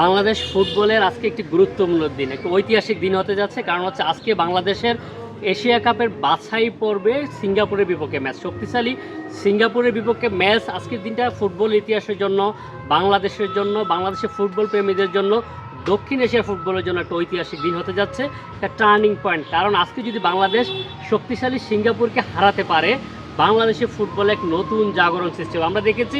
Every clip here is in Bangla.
বাংলাদেশ ফুটবলের আজকে একটি গুরুত্বপূর্ণ দিন, একটি ঐতিহাসিক দিন হতে যাচ্ছে। কারণ হচ্ছে আজকে বাংলাদেশের এশিয়া কাপের বাছাই পর্বে সিঙ্গাপুরের বিপক্ষে ম্যাচ। শক্তিশালী সিঙ্গাপুরের বিপক্ষে ম্যাচ আজকের দিনটা ফুটবল ইতিহাসের জন্য, বাংলাদেশের জন্য, বাংলাদেশের ফুটবল প্রেমীদের জন্য, দক্ষিণ এশিয়া ফুটবলের জন্য একটা ঐতিহাসিক দিন হতে যাচ্ছে, একটা টার্নিং পয়েন্ট। কারণ আজকে যদি বাংলাদেশ শক্তিশালী সিঙ্গাপুরকে হারাতে পারে বাংলাদেশে ফুটবলে এক নতুন জাগরণ সৃষ্টি হবে। আমরা দেখেছি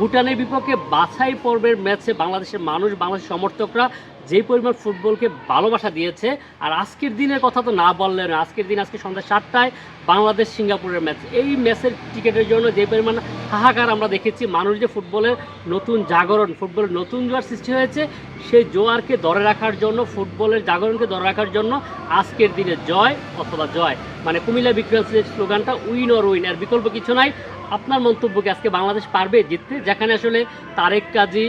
ভুটানের বিপক্ষে বাছাই পর্বের ম্যাচে বাংলাদেশের মানুষ, বাংলাদেশের সমর্থকরা যে পরিমাণ ফুটবলকে ভালোবাসা দিয়েছে, আর আজকের দিনের কথা তো না বললে না আজকের দিন, আজকে সন্ধ্যা সাতটায় বাংলাদেশ সিঙ্গাপুরের ম্যাচ। এই ম্যাচের টিকিটের জন্য যে পরিমাণ হাহাকার আমরা দেখেছি, মানুষ যে ফুটবলের নতুন জাগরণ, ফুটবলের নতুন জোয়ার সৃষ্টি হয়েছে, সেই জোয়ারকে ধরে রাখার জন্য, ফুটবলের জাগরণকে ধরে রাখার জন্য আজকের দিনে জয় অথবা জয়। মানে কুমিল্লা বিক্রম যে স্লোগানটা, উইন অর উইন আর বিকল্প কিছু নাই। আপনার মন্তব্যকে আজকে বাংলাদেশ পারবে জিততে? যেখানে আসলে তারেক কাজী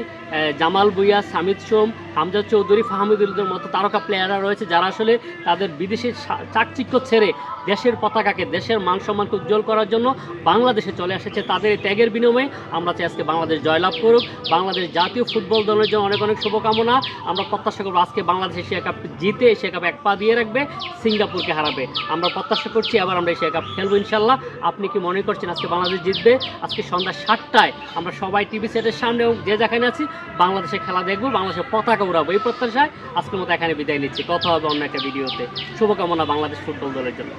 জামাল ভুইয়া সামিদ সোম হামজা চৌধুরী, ফাহমিদুলদের মতো তারকা প্লেয়াররা রয়েছে যারা আসলে তাদের বিদেশের সা- চাকচিক্য ছেড়ে দেশের পতাকাকে, দেশের মান সম্মানকে উজ্জ্বল করার জন্য বাংলাদেশে চলে এসেছে তাদের ত্যাগের বিনিময়ে। আমরা চাই আজকে বাংলাদেশ জয়লাভ করুক। বাংলাদেশ জাতীয় ফুটবল দলের জন্য অনেক অনেক শুভকামনা। আমরা প্রত্যাশা করব আজকে বাংলাদেশ এশিয়া কাপ জিতে, এশিয়া কাপ এক পা দিয়ে রাখবে, সিঙ্গাপুরকে হারাবে। আমরা প্রত্যাশা করছি আবার আমরা এশিয়া কাপ খেলব ইনশাল্লাহ আপনি কি মনে করছেন আজকে বাংলাদেশ জিতবে? আজকে সন্ধ্যা সাতটায় আমরা সবাই টিভি সেটের সামনে যে যেখানে আছি বাংলাদেশে খেলা দেখব বাংলাদেশের পতাকা উড়াবো। এই প্রত্যাশায় আজকের মতো এখানে বিদায় নিচ্ছি। কথা হবে অন্য একটা ভিডিওতে। শুভকামনা বাংলাদেশ ফুটবল দলের জন্য।